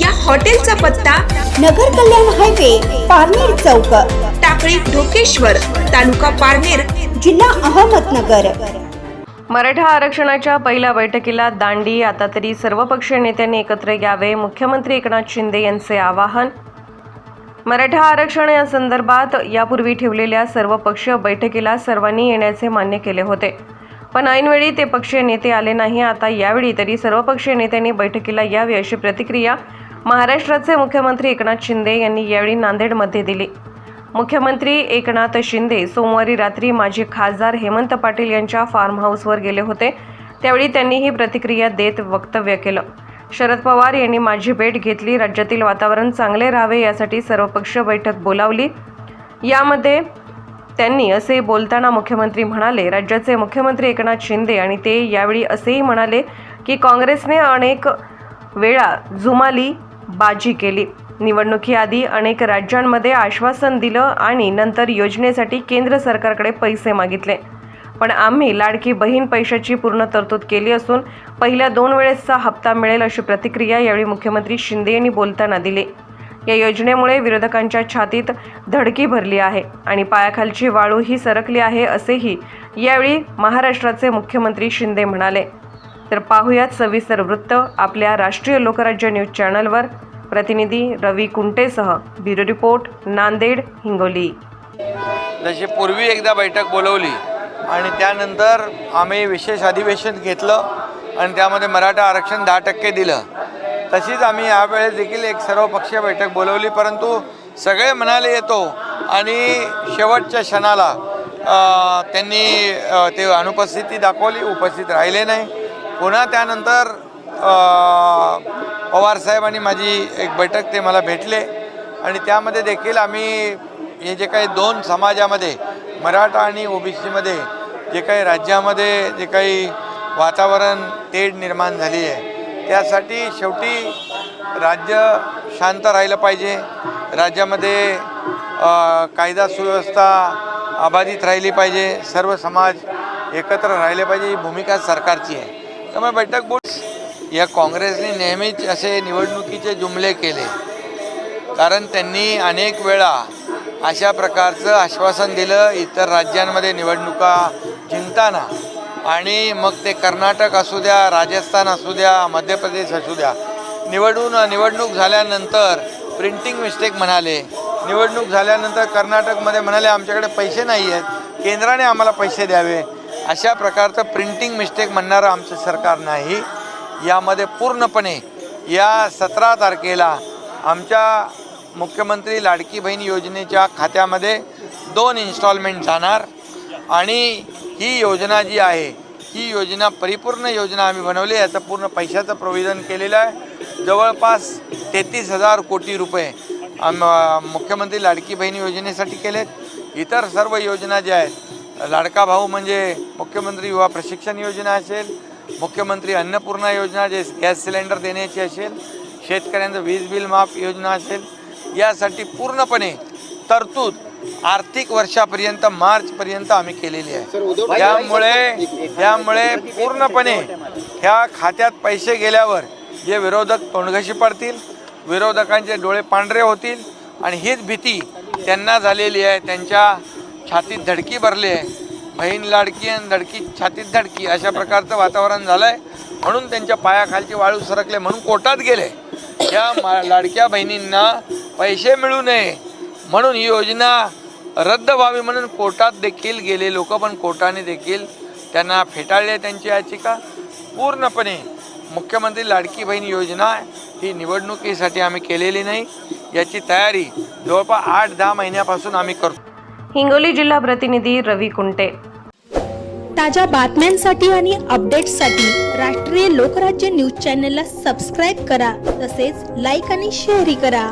या हॉटेलचा पत्ता नगर कल्याण हायवे पारनेर चौक. टाकळी ढोकेश्वर तालुका पारनेर जिल्हा अहमदनगर. मराठा आरक्षणाच्या पहिल्या बैठकीला दांडी आता तरी सर्वपक्षीय नेत्यांनी एकत्र यावे मुख्यमंत्री एकनाथ शिंदे यांचे आवाहन. मराठा आरक्षण या संदर्भात यापूर्वी ठेवलेल्या सर्वपक्षीय बैठकीला सर्वांनी येण्याचे मान्य केले होते. पण ऐनवेळी ते पक्षीय नेते आले नाही आता यावेळी तरी सर्वपक्षीय नेत्यांनी बैठकीला यावी अशी प्रतिक्रिया महाराष्ट्राचे मुख्यमंत्री एकनाथ शिंदे यांनी यावेळी नांदेडमध्ये दिली. मुख्यमंत्री एकनाथ शिंदे सोमवारी रात्री माजी खासदार हेमंत पाटील यांच्या फार्म हाऊसवर गेले होते. त्यावेळी त्यांनी ही प्रतिक्रिया देत वक्तव्य केलं. शरद पवार यांनी माझी भेट घेतली. राज्यातील वातावरण चांगले राहावे यासाठी सर्वपक्षीय बैठक बोलावली. यामध्ये त्यांनी असे बोलताना मुख्यमंत्री म्हणाले राज्याचे मुख्यमंत्री एकनाथ शिंदे आणि ते यावेळी असेही म्हणाले की काँग्रेसने अनेक वेळा जुमाली बाजी केली. निवडणुकीआधी अनेक राज्यांमध्ये आश्वासन दिलं आणि नंतर योजनेसाठी केंद्र सरकारकडे पैसे मागितले. पण आम्ही लाडकी बहीण पैशाची पूर्ण तरतूद केली असून पहिल्या दोन वेळेसचा हप्ता मिळेल अशी प्रतिक्रिया यावेळी मुख्यमंत्री शिंदे यांनी बोलताना दिली. या योजनेमुळे विरोधकांच्या छातीत धडकी भरली आहे आणि पायाखालची वाळू ही सरकली आहे असेही यावेळी महाराष्ट्राचे मुख्यमंत्री शिंदे म्हणाले. तर पाहुयात सविस्तर वृत्त आपल्या राष्ट्रीय लोकराज्य न्यूज चॅनलवर. प्रतिनिधी रवी कुंटेसह ब्युरो रिपोर्ट नांदेड हिंगोली. जशी पूर्वी एकदा बैठक बोलवली आणि त्यानंतर आम्ही विशेष अधिवेशन घेतलं आणि त्यामध्ये मराठा आरक्षण दहा टक्के दिलं तशीच आम्ही यावेळेस देखील एक सर्वपक्षीय बैठक बोलवली. परंतु सगळे म्हणाले येतो आणि शेवटच्या क्षणाला त्यांनी ते अनुपस्थिती दाखवली उपस्थित राहिले नाही. पुन्हा त्यानंतर पवार साहेबांनी माझी एक बैठक ते मला भेटले. आणि त्यामध्ये देखील आम्ही हे जे काही दोन समाजामध्ये मराठा आणि ओबीसीमध्ये जे काही राज्यामध्ये जे काही वातावरण तेढ निर्माण झाली आहे त्यासाठी शेवटी राज्य शांत राहिलं पाहिजे. राज्यामध्ये कायदा सुव्यवस्था अबाधित राहिली पाहिजे. सर्व समाज एकत्र राहिले पाहिजे. ही भूमिका सरकारची आहे. त्यामुळे बैठक बोल या काँग्रेसने नेहमीच असे निवडणुकीचे जुमले केले. कारण त्यांनी अनेक वेळा अशा प्रकारचं आश्वासन दिलं इतर राज्यांमध्ये निवडणुका जिंकताना. आणि मग ते कर्नाटक असू द्या राजस्थान असू द्या मध्य प्रदेश असू द्या निवडून निवडणूक झाल्यानंतर प्रिंटिंग मिस्टेक म्हणाले. निवडणूक झाल्यानंतर कर्नाटकमध्ये म्हणाले आमच्याकडे पैसे नाही आहेत केंद्राने आम्हाला पैसे द्यावे. अशा प्रकारचं प्रिंटिंग मिस्टेक म्हणणारं आमचं सरकार नाही. यामध्ये पूर्णपणे या सतरा तारखेला आमच्या मुख्यमंत्री लाडकी बहीण योजनेच्या खात्यामध्ये दोन इन्स्टॉलमेंट जाणार. आणि ही योजना जी आहे ही योजना परिपूर्ण योजना आम्ही बनवली याचं पूर्ण पैशाचं प्रोविजन केलेलं आहे. जवळपास तेहतीस हजार कोटी रुपये आम मुख्यमंत्री लाडकी बहीण योजनेसाठी केलेत. इतर सर्व योजना ज्या आहेत लाडका भाऊ म्हणजे मुख्यमंत्री युवा प्रशिक्षण योजना असेल मुख्यमंत्री अन्नपूर्णा योजना जे गॅस सिलेंडर देण्याची असेल शेतकऱ्यांचं वीज बिल माफ योजना असेल यासाठी पूर्णपणे तरतूद आर्थिक वर्षापर्यंत मार्चपर्यंत आम्ही केलेली आहे त्यामुळे त्यामुळे पूर्णपणे ह्या खात्यात पैसे गेल्यावर जे विरोधक तोंडघशी पडतील विरोधकांचे डोळे पांढरे होतील आणि हीच भीती त्यांना झालेली आहे त्यांच्या छातीत धडकी भरली आहे. बहीण लाडकी आणि धडकी छातीत धडकी अशा प्रकारचं वातावरण झालं आहे म्हणून त्यांच्या पायाखालची वाळू सरकले म्हणून कोर्टात गेले. या मा लाडक्या बहिणींना पैसे मिळू नये म्हणून ही योजना रद्द व्हावी म्हणून कोर्टात देखील गेले लोक पण कोर्टाने देखील त्यांना फेटाळले त्यांची याचिका. पूर्णपणे मुख्यमंत्री लाडकी बहीण योजना ही निवडणुकीसाठी आम्ही केलेली नाही. याची तयारी जवळपास आठ दहा महिन्यापासून आम्ही करतो. हिंगोली जिल्हा प्रतिनिधी रवी कुंटे. ताज्या बातम्यांसाठी आणि अपडेट्ससाठी राष्ट्रीय लोकराज्य न्यूज चॅनलला सबस्क्राईब करा तसेच लाईक आणि शेअरही करा.